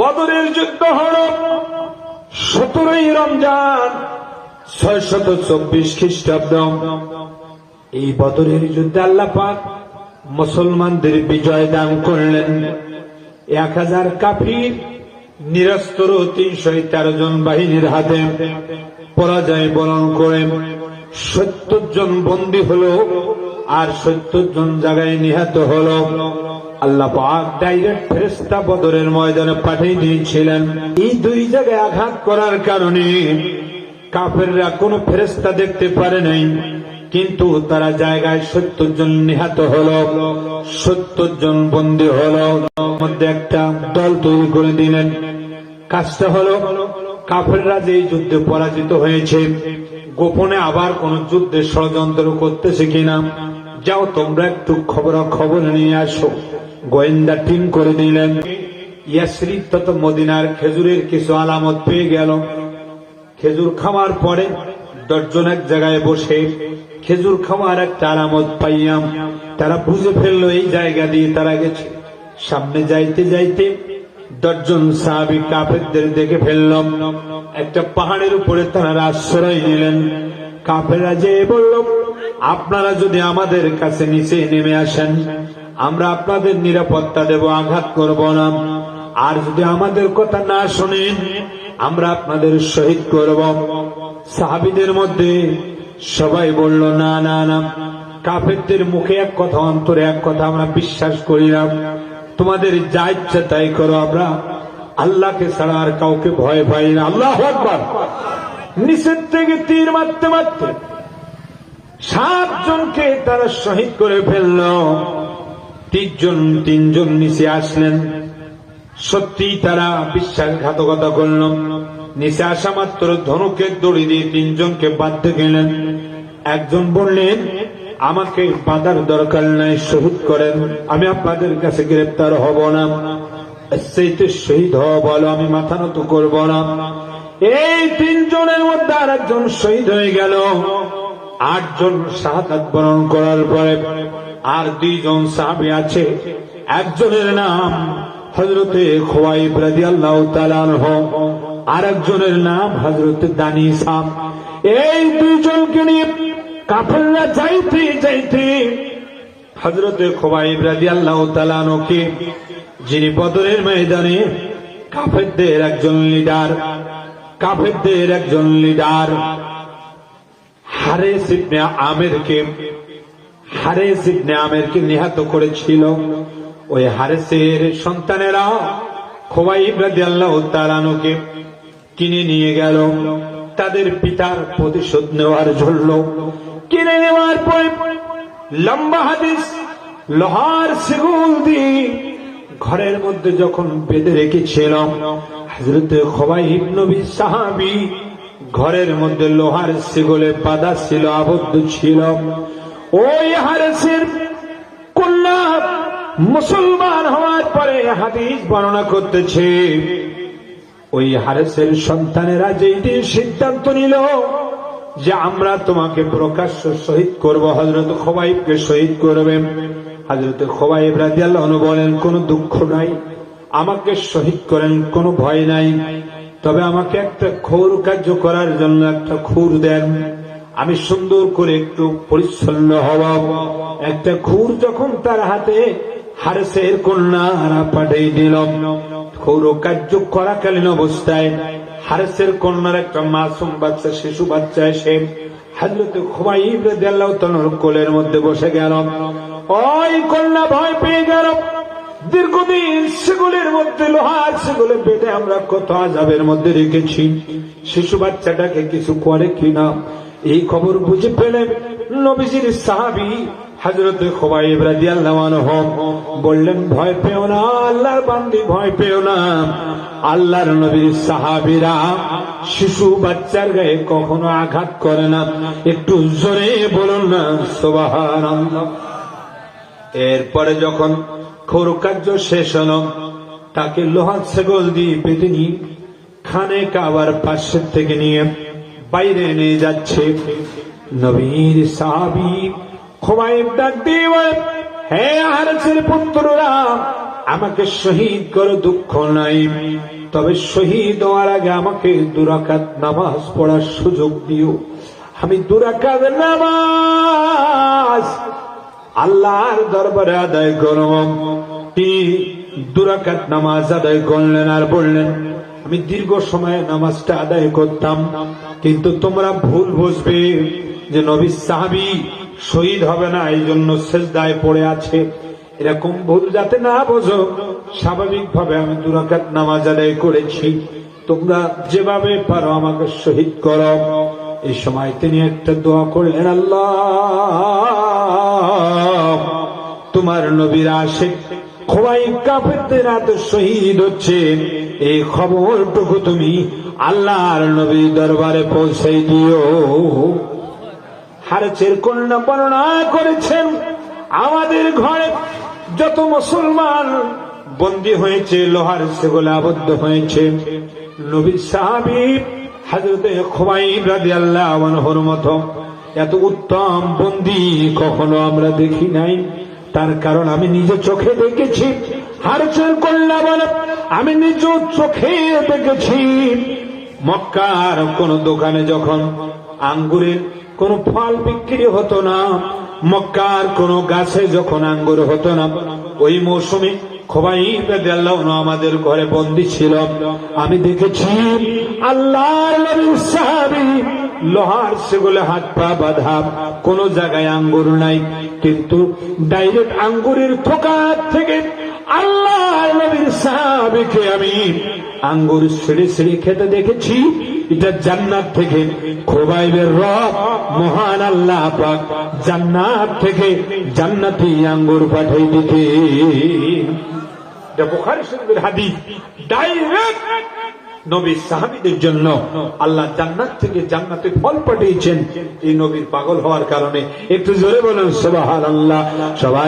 বদরের যুদ্ধ হল। সতেরোই রমজান ছয় শত চব্বিশ খ্রিস্টাব্দ। এই বদরের যুদ্ধে আল্লাহ পাক মুসলমানদের বিজয় দান করলেন। এক হাজার কাফির নিরস্তর তিনশো তেরো জন বাহিনীর হাতে পরাজয় বরণ করে সত্তর জন বন্দী হলো আর সত্তর জন জায়গায় নিহত হলো। আল্লাহ পাক ডাইরেক্ট ফেরেস্তা বদরের ময়দানে পাঠিয়ে দিয়েছিলেন। এই দুই জায়গায় আঘাত করার কারণে কাফেররা কোনো ফেরেস্তা দেখতে পারে নাই। কিন্তু তারা জায়গায় সত্তর জন নিহত হলো, সত্তর জন বন্দী হলো। মধ্যে একটা দল তৈরি করে দিলেন। কাজটা হলো, কাফেররা যে যুদ্ধে পরাজিত হয়েছে, গোপনে আবার কোন যুদ্ধের ষড়যন্ত্র করতেছে কিনা, যাও তোমরা একটু খবর খবর নিয়ে আসো। গোয়েন্দা টিম করে দিলেন ইয়াসরিফ তত মদিনার খেজুরের কিছু আলামত পেয়ে গেল। খেজুর খাওয়ার পরে দশজন এক জায়গায় বসে খেজুর খাওয়ার একটা আলামত পাইয়াম। তারা বুঝে ফেলল এই জায়গা দিয়ে তারা গেছে। সামনে যাইতে যাইতে দশজন সাহাবি কাফেরদের দেখে ফেললাম। একটা পাহাড়ের উপরে তারা আশ্রয় নিলেন। কাফেরা যে বলল, আপনারা যদি আমাদের কাছে নিচে নেমে আসেন আমরা আপনাদের নিরাপত্তা দেব, আঘাত করব না। আর যদি আমাদের কথা না শোনেন, আমরা আপনাদের শহীদ করব। সাহাবিদের মধ্যে সবাই বলল, না না না। কাফেরদের মুখে এক কথা, অন্তরে এক কথা আমরা বিশ্বাস করি না তোমাদের যা ইচ্ছা তাই করো, আমরা আল্লাহকে ছাড়া আর কাউকে ভয় পাই না। আল্লাহ একবার নিচের থেকে তীর মারতে মারতে সাতজনকে তারা শহীদ করে ফেলল। তিনজন তিনজন নিচে আসলেন। সত্যি তারা বিশ্বাসঘাতকতা করল। নিচে আসা মাত্র ধনুকের দড়ি দিয়ে তিনজনকে বাধ্য গেলেন। একজন বললেন, আমাকে বাঁধার দরকার নাই, শহীদ করেন। আমি আপনাদের কাছে গ্রেপ্তার হব না। সেই তো শহীদ হওয়া বলো, আমি মাথা নত করব না। এই তিনজনের মধ্যে আর একজন শহীদ হয়ে গেল। আটজন শাহাদাত বরণ করার পরে আর দুইজন সাহাবি আছে। একজনের নাম হজরতে খোয়াইব রাজি আল্লাহ তালানহ আর একজনের নাম হজরত দানি সাম। এই দুইজনকে নিয়ে কাফেররা যাইতে যাইতে হজরতে খোয়াইব রাজি আল্লাহ তালানকে যিনি বদরের ময়দানে কাফেরদের একজন লিডার, কাফেরদের একজন লিডার, হারেস ইবনে আমেরকে হারেস ইবনে আমেরকে নিহত করেছিল। ওই হারেসের সন্তানেরা খোয়াইব রাদিয়াল্লাহু তাআলাকে কিনে নিয়ে গেল। তাদের পিতার প্রতিশোধ নেওয়ার জন্য কিনে নেওয়ার পরে লম্বা হাদিস, লোহার সেগুল দিয়ে ঘরের মধ্যে যখন বেঁধে রেখেছিলাম হজরত খোয়াইব নবী সাহাবী ঘরের মধ্যে লোহার সেগুলে বাধা ছিল, আবদ্ধ ছিল। ওই হারেসের কন্যা মুসলমান হওয়ার পরে হাদিস বর্ণনা করতেছে। ওই হারেসের সন্তানেরা দিন সিদ্ধান্ত নিল যে আমরা তোমাকে প্রকাশ্য শহীদ করব হজরত খোবাইবকে শহীদ করবে। হজরত খোবাইব রাজিয়াল্লাহ বলেন, কোনো দুঃখ নাই। আমাকে শহীদ করেন, কোনো ভয় নাই। তবে আমাকে একটা খোর কার্য করার জন্য একটা খুর দেন। আমি সুন্দর করে একটু পরিচ্ছন্ন হব। একটা খুর যখন তার হাতে হারেসের কন্যারা পাঠিয়ে দিল। খৌর কার্য করাকালীন অবস্থায় হারেসের কন্যার একটা মাসুম বাচ্চা, শিশু বাচ্চা এসে হাজরত রাদিয়াল্লাহু তাআলার কোলের মধ্যে বসে গেল। ওই কন্যা ভয় পেয়ে গেল। দীর্ঘদিন সেগুলির মধ্যে, লোহার সেগুলো বেঁধে আমরা কত আজাবের মধ্যে রেখেছি। শিশু বাচ্চাটাকে কিছু করে কিনা এই খবর বুঝে পেলে নবীজির সাহাবি হজরত বললেন, ভয় পেও না, আল্লাহর বান্দি, ভয় পেও না। আল্লাহর নবীর সাহাবীরা শিশু বাচ্চার গায়ে কখনো আঘাত করে না। একটু জোরে বলুন না, সুবহানাল্লাহ। এরপরে যখন খোর কার্য শেষ হল, তাকে লোহার সেগল দিয়ে পেটে নিয়ে খানে কাবার পাশের থেকে নিয়ে বাইরে নিয়ে যাচ্ছে। নবীর সাহাবি খোবাইব ডাক দিয়ে হে আরসের পুত্ররা, আমাকে শহীদ করে, দুঃখ নাই। তবে শহীদ হওয়ার আগে আমাকে দুরাকাত নামাজ পড়ার সুযোগ দিও। আমি দুরাকাত নামাজ আল্লাহর দরবারে আদায় করব। তিনি দুরাকাত নামাজ আদায় করলেন আর বললেন আমি দীর্ঘ সময় নামাজটা আদায় করতাম, কিন্তু তোমরা ভুল বুঝবে যে নবী সাহাবি শহীদ হবে না এই জন্য শেষদায় পড়ে আছে। এরকম ভুল যাতে না বোঝো, স্বাভাবিকভাবে আমি দুরাকাত নামাজ আদায় করেছি। তোমরা যেভাবে পারো আমাকে শহীদ করো। এই সময় তিনি একটা দোয়া করলেন, আল্লাহ, তোমার নবীর আশেখ খোয়াই কাফেরদের হাতে শহীদ হচ্ছে। এই খবরটুকু তুমি আল্লাহর নবী দরবারে পৌঁছে দিও। হারেচের কন্যা বর্ণনা করেছেন, আমাদের ঘরে যত মুসলমান বন্দী হয়েছে, লোহার সেগুলো আবদ্ধ হয়েছে। নবী সাহাবি হাজরতে খোয়াইব রাজি আল্লাহ মতো এত উত্তম বন্দি কখনো আমরা দেখি নাই। তার কারণ আমি নিজে চোখে দেখেছি। হারচের কন্যা বলে আমি নিজ চোখে দেখেছি মক্কার কোন দোকানে যখন আঙ্গুরের কোন ফল বিক্রি হতো না, মক্কার কোন গাছে যখন আঙ্গুর হতো না, ওই মৌসুমে খোবাই আমাদের ঘরে বন্দি ছিল। আমি দেখেছি সাহাবী লোহার সেগুলো হাত পা বাধা, কোন জায়গায় আঙ্গুর নাই, কিন্তু ডাইরেক্ট আঙ্গুরের থোকা থেকে আল্লাহ নবীর সাহাবিকে আমি আঙ্গুর ছিঁড়ে ছিঁড়ে খেতে দেখেছি। এটা জান্নাত থেকে খোবাইবের রব, মহান আল্লাহ পাক জান্নাত থেকে জান্নাতি আঙ্গুর পাঠাই দিতে। ডাইরেক্ট নবী সাহাবীদের জন্য আল্লাহ জান্নাত থেকে জান্নাতে ফল পাঠিয়েছেন। এই নবীর পাগল হওয়ার কারণে একটু জোরে বলুন আল্লাহ সবাই